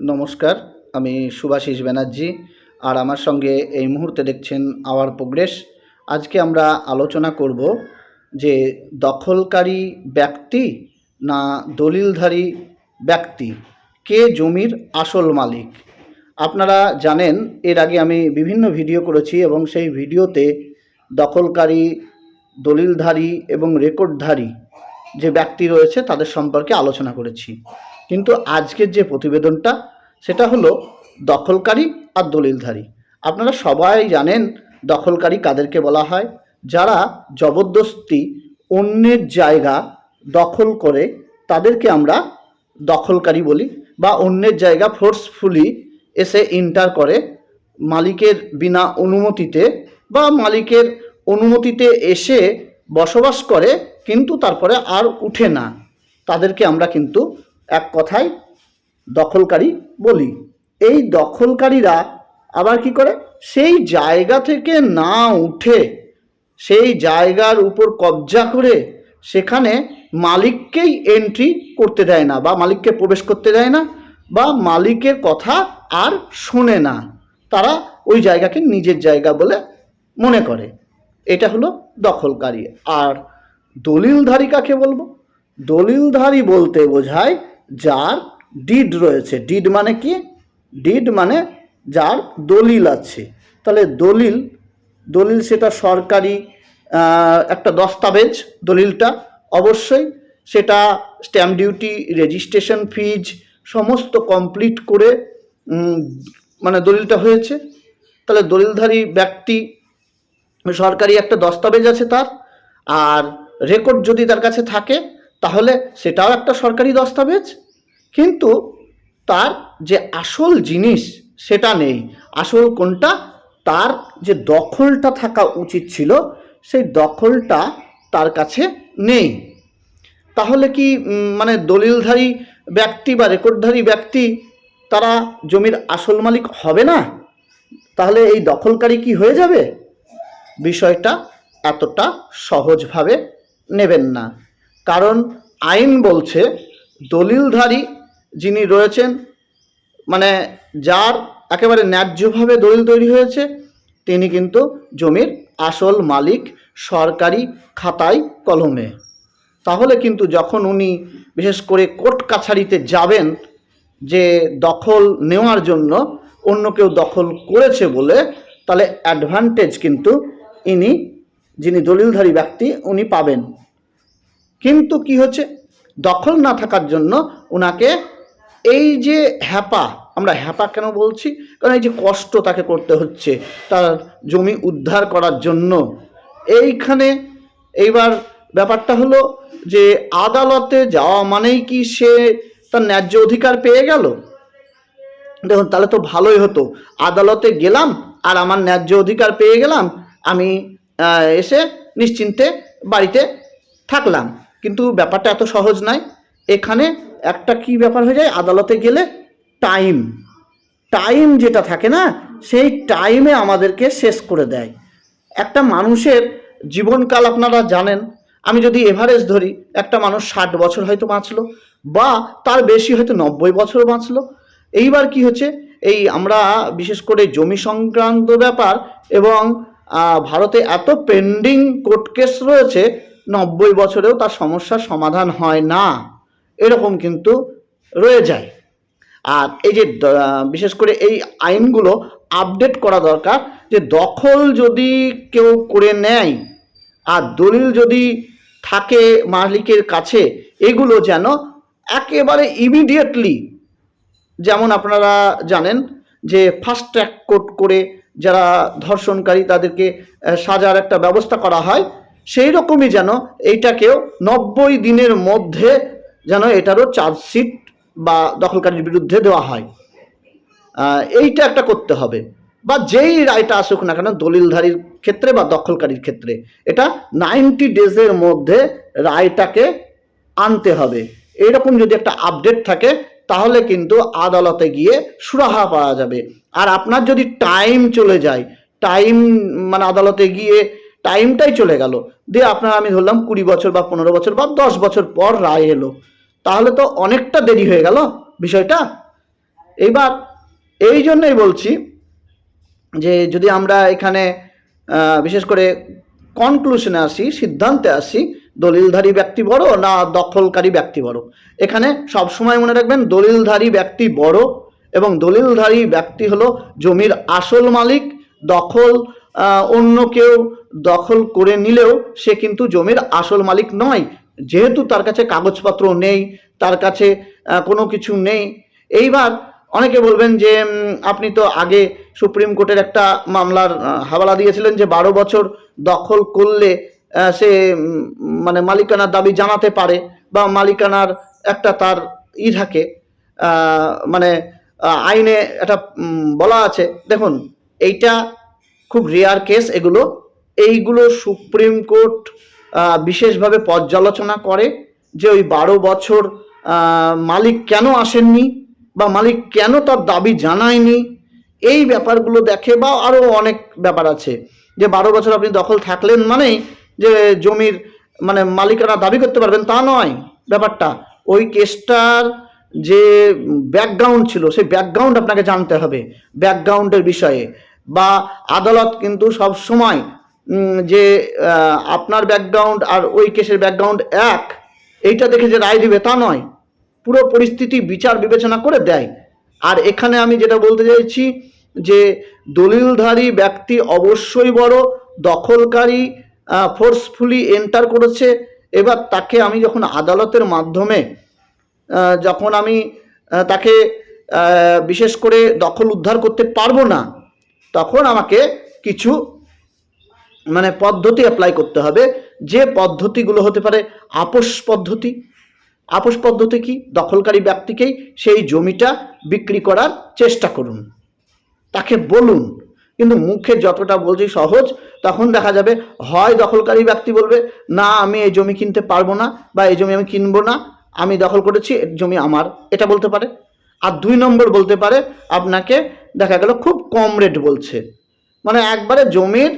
নমস্কার, আমি সুভাষিস ব্যানার্জি আর আমার সঙ্গে এই মুহূর্তে দেখছেন আওয়ার প্রোগ্রেস। আজকে আমরা আলোচনা করব যে দখলকারী ব্যক্তি না দলিলধারী ব্যক্তি, কে জমির আসল মালিক? আপনারা জানেন, এর আগে আমি বিভিন্ন ভিডিও করেছি এবং সেই ভিডিওতে দখলকারী, দলিলধারী এবং রেকর্ডধারী যে ব্যক্তি রয়েছে তাদের সম্পর্কে আলোচনা করেছি। কিন্তু আজকের যে প্রতিবেদনটা, সেটা হলো দখলকারী আর দলিলধারী। আপনারা সবাই জানেন দখলকারী কাদেরকে বলা হয়? যারা জবরদস্তি অন্যের জায়গা দখল করে, তাদেরকে আমরা দখলকারী বলি বা অন্যের জায়গা ফোর্সফুলি এসে ইন্টার করে মালিকের বিনা অনুমতিতে বা মালিকের অনুমতিতে এসে বসবাস করে, কিন্তু তারপরে আর উঠে না। তাদেরকে আমরা কিন্তু এক কথায় দখলকারী বলি। এই দখলকারীরা আবার কি করে? সেই জায়গা থেকে না উঠে, সেই জায়গার উপর কবজা করে সেখানে মালিককেই এন্ট্রি করতে দেয় না বা মালিককে প্রবেশ করতে দেয় না বা মালিকের কথা আর শোনে না। তারা ওই জায়গাকে নিজের জায়গা বলে মনে করে। এটা হলো দখলকারী। আর দলিলধারী কাকে বলব? দলিলধারী বলতে বোঝায় যার ডিড রয়েছে। ডিড মানে কি? ডিড মানে যার দলিল আছে। তাহলে দলিল দলিল সেটা সরকারি একটা দস্তাবেজ দলিলটা। অবশ্যই সেটা স্ট্যাম্প ডিউটি রেজিস্ট্রেশন ফিজ সমস্ত কমপ্লিট করে মানে দলিলটা হয়েছে। তাহলে দলিলধারী ব্যক্তি সরকারি একটা দস্তাবেজ আছে তার। আর রেকর্ড যদি তার কাছে থাকে তাহলে সেটাও একটা সরকারি দস্তাবেজ। কিন্তু তার যে আসল জিনিস সেটা নেই। আসল কোনটা? তার যে দখলটা থাকা উচিত ছিল, সেই দখলটা তার কাছে নেই। তাহলে কি মানে দলিলধারী ব্যক্তি বা রেকর্ডধারী ব্যক্তি তারা জমির আসল মালিক হবে না? তাহলে এই দখলকারী কি হয়ে যাবে? বিষয়টা এতটা সহজভাবে নেবেন না। কারণ আইন বলছে দলিলধারী যিনি রয়েছেন মানে যার একেবারে ন্যায্যভাবে দলিল তৈরি হয়েছে, তিনি কিন্তু জমির আসল মালিক সরকারি খাতায় কলমে। তাহলে কিন্তু যখন উনি বিশেষ করে কোর্ট কাছারিতে যাবেন, যে দখল নেওয়ার জন্য অন্য কেউ দখল করেছে বলে, তাহলে অ্যাডভান্টেজ কিন্তু ইনি, যিনি দলিলধারী ব্যক্তি, উনি পাবেন। কিন্তু কি হচ্ছে? দখল না থাকার জন্য ওনাকে এই যে হ্যাপা, আমরা হ্যাপা কেন বলছি? কারণ এই যে কষ্ট তাকে করতে হচ্ছে, তার জমি উদ্ধার করার জন্য। এইখানে এইবার ব্যাপারটা হলো যে আদালতে যাওয়া মানেই কি সে তার ন্যায্য অধিকার পেয়ে গেল? দেখুন, তাহলে তো ভালোই হতো। আদালতে গেলাম আর আমার ন্যায্য অধিকার পেয়ে গেলাম, আমি এসে নিশ্চিন্তে বাড়িতে থাকলাম। কিন্তু ব্যাপারটা এত সহজ নয়। এখানে একটা কি ব্যাপার হয়ে যায়? আদালতে গেলে টাইম টাইম যেটা থাকে না, সেই টাইমে আমাদেরকে শেষ করে দেয়। একটা মানুষের জীবনকাল আপনারা জানেন। আমি যদি এভারেজ ধরি, একটা মানুষ ষাট বছর হয়তো বাঁচলো, বা তার বেশি হয়তো নব্বই বছর বাঁচলো। এইবার কি হচ্ছে? এই আমরা বিশেষ করে জমি সংক্রান্ত ব্যাপার এবং ভারতে এত পেন্ডিং কোর্ট কেস রয়েছে নব্বই বছরেও তার সমস্যার সমাধান হয় না। এরকম কিন্তু রয়ে যায়। আর এই যে বিশেষ করে এই আইনগুলো আপডেট করা দরকার যে দখল যদি কেউ করে নেয় আর দলিল যদি থাকে মালিকের কাছে, এগুলো যেন একেবারে ইমিডিয়েটলি যেমন আপনারা জানেন যে ফাস্ট ট্র্যাক কোর্ট করে যারা ধর্ষণকারী তাদেরকে সাজার একটা ব্যবস্থা করা হয় সেই রকমই যেন এইটাকেও নব্বই দিনের মধ্যে যেন এটারও চার্জশিট বা দখলকারীর বিরুদ্ধে দেওয়া হয়। এইটা একটা করতে হবে। বা যেই রায়টা আসুক না কেন, দলিলধারীর ক্ষেত্রে বা দখলকারীর ক্ষেত্রে, এটা নাইনটি ডেজের মধ্যে রায়টাকে আনতে হবে। এইরকম যদি একটা আপডেট থাকে, তাহলে কিন্তু আদালতে গিয়ে সুরাহা পাওয়া যাবে। আর আপনার যদি টাইম চলে যায়, টাইম মানে আদালতে গিয়ে টাইমটাই চলে গেল। দিয়ে আপনার আমি ধরলাম কুড়ি বছর বা পনেরো বছর বা দশ বছর পর রায় এলো। তাহলে তো অনেকটা দেরি হয়ে গেল বিষয়টা? এইবার এই জন্যই বলছি যে যদি আমরা এখানে বিশেষ করে কনক্লুশনে আসি, সিদ্ধান্তে আসি, দলিলধারী ব্যক্তি বড় না দখলকারী ব্যক্তি বড়? এখানে সবসময় মনে রাখবেন দলিলধারী ব্যক্তি বড় এবং দলিলধারী ব্যক্তি হলো জমির আসল মালিক, দখল অন্য কেউ দখল করে নিলেও সে কিন্তু জমির আসল মালিক নয়। যেহেতু তার কাছে কাগজপত্র নেই, তার কাছে কোনো কিছু নেই। এইবার অনেকে বলবেন যে আপনি তো আগে সুপ্রিম কোর্টের একটা মামলার হাওয়ালা দিয়েছিলেন যে বারো বছর দখল করলে সে মানে মালিকানার দাবি জানাতে পারে বা মালিকানার একটা তার ই থাকে মানে আইনে একটা বলা আছে। দেখুন, এইটা খুব রেয়ার কেস এগুলো। এইগুলো সুপ্রিম কোর্ট বিশেষভাবে পর্যালোচনা করে যে ওই বারো বছর মালিক কেন আসেননি বা মালিক কেন তার দাবি জানায়নি, এই ব্যাপারগুলো দেখে বা আরও অনেক ব্যাপার আছে। যে বারো বছর আপনি দখল থাকলেন মানেই যে জমির মানে মালিকানা দাবি করতে পারবেন তা নয় ব্যাপারটা। ওই কেসটার যে ব্যাকগ্রাউন্ড ছিল, সেই ব্যাকগ্রাউন্ড আপনাকে জানতে হবে। ব্যাকগ্রাউন্ডের বিষয়ে। বা আদালত কিন্তু সব সময় যে আপনার ব্যাকগ্রাউন্ড আর ওই কেসের ব্যাকগ্রাউন্ড এক, এইটা দেখে যে রায় দিবে তা নয়। পুরো পরিস্থিতি বিচার বিবেচনা করে দেয়। আর এখানে আমি যেটা বলতে চাইছি যে, দলিলধারী ব্যক্তি অবশ্যই বড়, দখলকারী ফোর্সফুলি এন্টার করেছে। এবার তাকে আমি যখন আদালতের মাধ্যমে যখন আমি তাকে বিশেষ করে দখল উদ্ধার করতে পারব না তখন আমাকে কিছু মানে পদ্ধতি অ্যাপ্লাই করতে হবে। যে পদ্ধতিগুলো হতে পারে আপোষ পদ্ধতি। আপোষ পদ্ধতি কি? দখলকারী ব্যক্তিকেই সেই জমিটা বিক্রি করার চেষ্টা করুন। তাকে বলুন। কিন্তু মুখে যতটা বলছি সহজ, তখন দেখা যাবে হয় দখলকারী ব্যক্তি বলবে, না, আমি এই জমি কিনতে পারব না বা এই জমি আমি কিনবো না, আমি দখল করেছি জমি আমার। এটা বলতে পারে। আর দুই নম্বর বলতে পারে, আপনাকে দেখা গেল খুব কম রেট বলছে। মানে একবারে জমির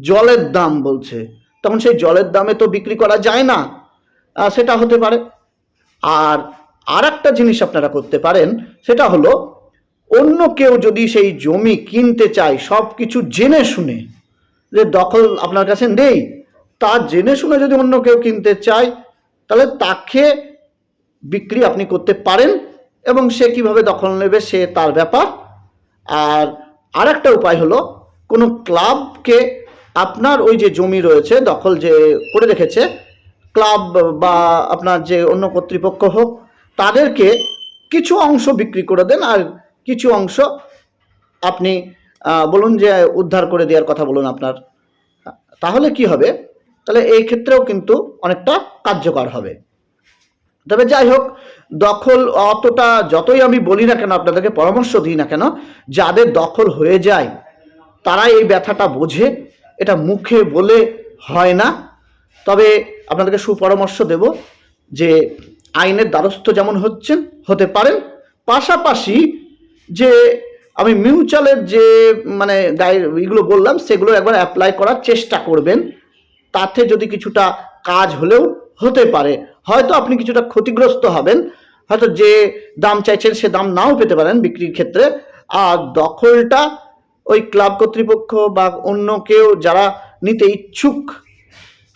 জলের দাম বলছে। তখন সেই জলের দামে তো বিক্রি করা যায় না। সেটা হতে পারে। আর আর একটা জিনিস আপনারা করতে পারেন, সেটা হলো অন্য কেউ যদি সেই জমি কিনতে চায়, সব কিছু জেনে শুনে, যে দখল আপনার কাছে নেই, তা জেনে শুনে যদি অন্য কেউ কিনতে চায়, তাহলে তাকে বিক্রি আপনি করতে পারেন এবং সে কীভাবে দখল নেবে, সে তার ব্যাপার আর আরেকটা উপায় হলো, কোনো ক্লাবকে আপনার ওই যে জমি রয়েছে দখল যে করে রেখেছে, ক্লাব বা আপনার যে অন্য কর্তৃপক্ষ হোক, তাদেরকে কিছু অংশ বিক্রি করে দেন আর কিছু অংশ আপনি বলুন যে উদ্ধার করে দেওয়ার কথা বলুন আপনার। তাহলে কি হবে? তাহলে এই ক্ষেত্রেও কিন্তু অনেকটা কার্যকর হবে। তবে যাই হোক, দখল অতটা যতই আমি বলি না কেন, আপনাদেরকে পরামর্শ দিই না কেন, যাদের দখল হয়ে যায়, তারাই এই ব্যথাটা বোঝে, এটা মুখে বলে হয় না। তবে আপনাদেরকে সুপরামর্শ দেব যে আইনের দ্বারস্থ যেমন হচ্ছেন, হতে পারেন। পাশাপাশি যে আমি মিউচুয়ালের যে মানে গাই এগুলো বললাম, সেগুলো একবার অ্যাপ্লাই করার চেষ্টা করবেন। তাতে যদি কিছুটা কাজ হলেও হতে পারে। হয়তো আপনি কিছুটা ক্ষতিগ্রস্ত হবেন, হয়তো যে দাম চাইছেন সে দাম নাও পেতে পারেন বিক্রির ক্ষেত্রে। আর দখলটা ওই ক্লাব কর্তৃপক্ষ বা অন্য কেউ যারা নিতে ইচ্ছুক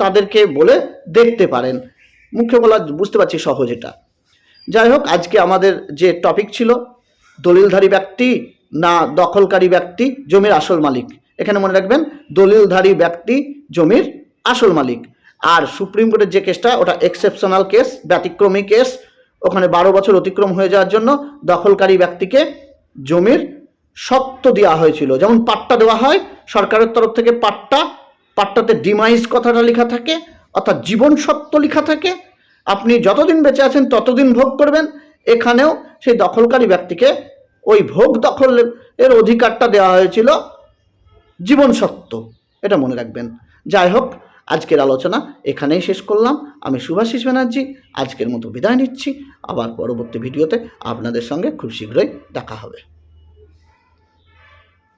তাদেরকে বলে দেখতে পারেন। মুখে বলা বুঝতে পারছি সহজ এটা। যাই হোক, আজকে আমাদের যে টপিক ছিল, দলিলধারী ব্যক্তি না দখলকারী ব্যক্তি, জমির আসল মালিক। এখানে মনে রাখবেন, দলিলধারী ব্যক্তি, জমির আসল মালিক। আর সুপ্রিম কোর্টের যে কেসটা, ওটা এক্সেপশনাল কেস, ব্যতিক্রমী কেস, ওখানে বারো বছর অতিক্রম হয়ে যাওয়ার জন্য দখলকারী ব্যক্তিকে জমির সত্ত্ব দেওয়া হয়েছিল। যেমন পাট্টা দেওয়া হয়, সরকারের তরফ থেকে পাট্টা, পাট্টাতে ডিমাইজ কথাটা লেখা থাকে, অর্থাৎ জীবন সত্ত্ব লেখা থাকে। আপনি যতদিন বেঁচে আছেন, ততদিন ভোগ করবেন। এখানেও সেই দখলকারী ব্যক্তিকে ওই ভোগ দখল এর অধিকারটা দেওয়া হয়েছিল জীবন সত্য এটা মনে রাখবেন। যাই হোক আজকের আলোচনা এখানেই শেষ করলাম। আমি সুভাষিস ব্যানার্জি, আজকের মতো বিদায় নিচ্ছি। আবার পরবর্তী ভিডিওতে আপনাদের সঙ্গে খুব শীঘ্রই দেখা হবে।